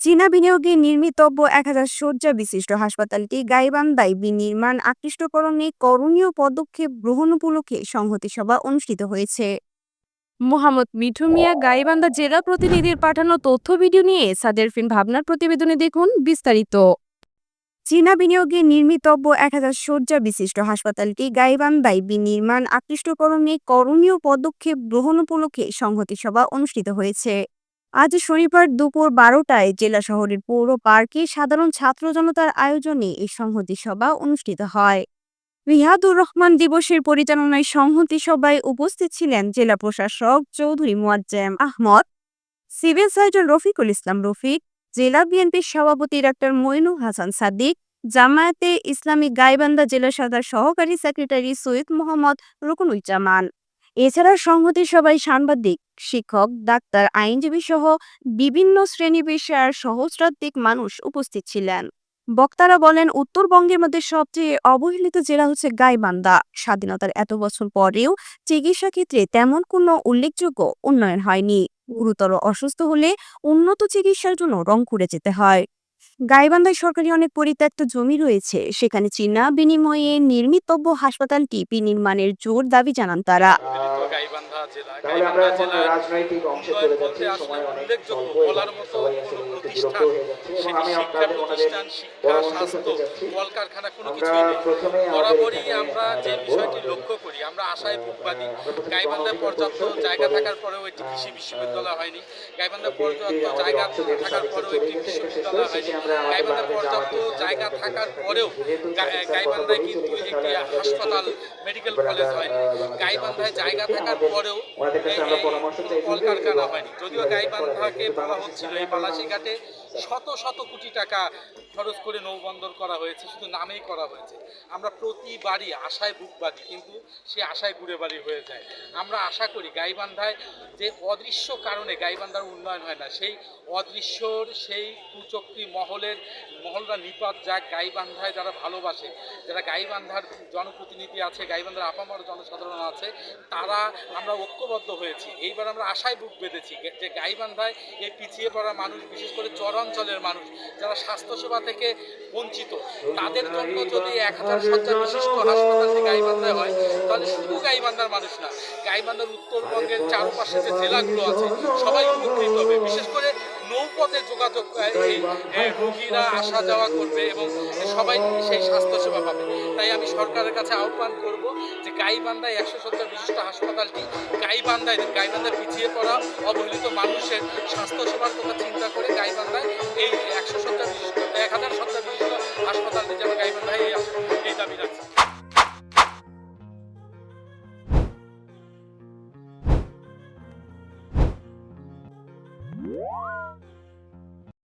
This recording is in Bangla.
চীনা বিনিয়োগে নির্মিতব্য এক হাজার শয্যা বিশিষ্ট হাসপাতালটি গাইবান্ধায় বিনির্মাণ আকৃষ্টকরণে করণীয় পদক্ষেপ গ্রহণ উপলক্ষে সংহতি সভা অনুষ্ঠিত হয়েছে। মোহাম্মদ মিঠু মিয়া গাইবান্ধা জেলা প্রতিনিধির পাঠানো তথ্য ভিডিও নিয়ে সাদের ফিন ভাবনার প্রতিবেদনে দেখুন বিস্তারিত। চীনা বিনিয়োগে নির্মিতব্য এক হাজার শয্যা বিশিষ্ট হাসপাতালটি গাইবান্ধায় বিনির্মাণ আকৃষ্টকরণে করণীয় পদক্ষেপ গ্রহণ উপলক্ষে সংহতি সভা অনুষ্ঠিত হয়েছে। আজ শনিবার দুপুর বারোটায় জেলা শহরের পৌর পার্কে সাধারণ ছাত্র জনতার আয়োজনে এই সংহতি সভা অনুষ্ঠিত হয়। রিহাদুর রহমান দিবসের পরিচালনায় সংহতি সভায় উপস্থিত ছিলেন জেলা প্রশাসক চৌধুরী মুয়াজ্জেম আহমদ, সিভিল সার্জন রফিকুল ইসলাম রফিক, জেলা বিএনপির সভাপতি ডাক্তার মইনুল হাসান সাদিক, জামায়াতে ইসলামী গাইবান্ধা জেলা শাখার সহকারী সেক্রেটারি সৈয়দ মোহাম্মদ রুকনুজ্জামান। এছাড়া সংহতি সভায় সাংবাদিক, শিক্ষক, ডাক্তার, আইনজীবী সহ বিভিন্ন শ্রেণি পেশার সহস্রাধিক মানুষ উপস্থিত ছিলেন। বক্তারা বলেন, উত্তরবঙ্গের মধ্যে সবচেয়ে অবহেলিত জেলা হচ্ছে গাইবান্ধা। স্বাধীনতার এত বছর পরেও চিকিৎসা ক্ষেত্রে তেমন কোনো উল্লেখযোগ্য উন্নয়ন হয়নি। গুরুতর অসুস্থ হলে উন্নত চিকিৎসার জন্য রংপুরে যেতে হয়। গাইবান্ধায় সরকারি অনেক পরিত্যক্ত জমি রয়েছে। সেখানে চীনা বিনিময়ে নির্মিতব্য হাসপাতালটি বিনির্মাণের জোর দাবি জানান তারা। কলকারখানা কোনো কিছুই নেই। বরাবরই আমরা যে বিষয়টি লক্ষ্য করি আমরা আশায় বুকবাদী গাইবান্ধায় পর্যাপ্ত জায়গা থাকার পরেও একটি কৃষি বিশ্ববিদ্যালয় হয়নি। গাইবান্ধায় পর্যাপ্ত জায়গা থাকার পরেও একটি বিশ্ববিদ্যালয় হয়নি। গাইবান্ধায় পর্যাপ্ত জায়গা থাকার পরেও গাইবান্ধায় কিন্তু একটি হাসপাতাল মেডিকেল কলেজ হয়নি গাইবান্ধায় জায়গা থাকার পরেও কলকারখানা হয়নি। যদিও গাইবান্ধাকে বলা হচ্ছিল এই শত শত কোটি টাকা খরচ করে নৌবন্দর করা হয়েছে শুধু নামেই করা হয়েছে। আমরা প্রতিবারই আশায় বুক বাঁধি কিন্তু সে আশায় ঘুরে বাড়ি হয়ে যায়। আমরা আশা করি গাইবান্ধায় যে অদৃশ্য কারণে গাইবান্ধার উন্নয়ন হয় না সেই অদৃশ্যর সেই কুচক্রি মহলের মহলরা নিপাত যাক, গাইবান্ধায় যারা ভালোবাসে, যারা গাইবান্ধার জনপ্রতিনিধি আছে, গাইবান্ধার আপামর জনসাধারণ আছে, তারা আমরা ঐক্যবদ্ধ হয়েছি। এইবার আমরা আশায় বুক বেঁধেছি যে গাইবান্ধায় এই পিছিয়ে পড়া মানুষ, বিশেষ করে চরাঞ্চলের মানুষ, যারা স্বাস্থ্যসেবা থেকে বঞ্চিত, তাদের জন্য যদি এক হাজার শয্যা বিশিষ্ট হাসপাতালটি গাইবান্ধায় হয়, তাহলে শুধু গাইবান্ধার মানুষ না, গাইবান্ধার উত্তরবঙ্গের চারপাশে যে জেলাগুলো আছে, সবাই উপকৃত হবে। বিশেষ করে নৌপথে যোগাযোগ এই রোগীরা আসা যাওয়া করবে এবং সবাই সেই স্বাস্থ্যসেবা পাবে। তাই আমি সরকারের কাছে আহ্বান করব যে গাইবান্ধায় একশো সত্তর বিশিষ্ট হাসপাতালটি গাইবান্ধায় গাইবান্ধায় পিছিয়ে পড়া অবহেলিত মানুষের স্বাস্থ্যসেবার কথা চিন্তা করে গাইবান্ধায় এই একশো সত্তর বিশিষ্ট এক হাজার শয্যা বিশিষ্ট হাসপাতালটি যেন গাইবান্ধায় এই এই দাবি রাখছে।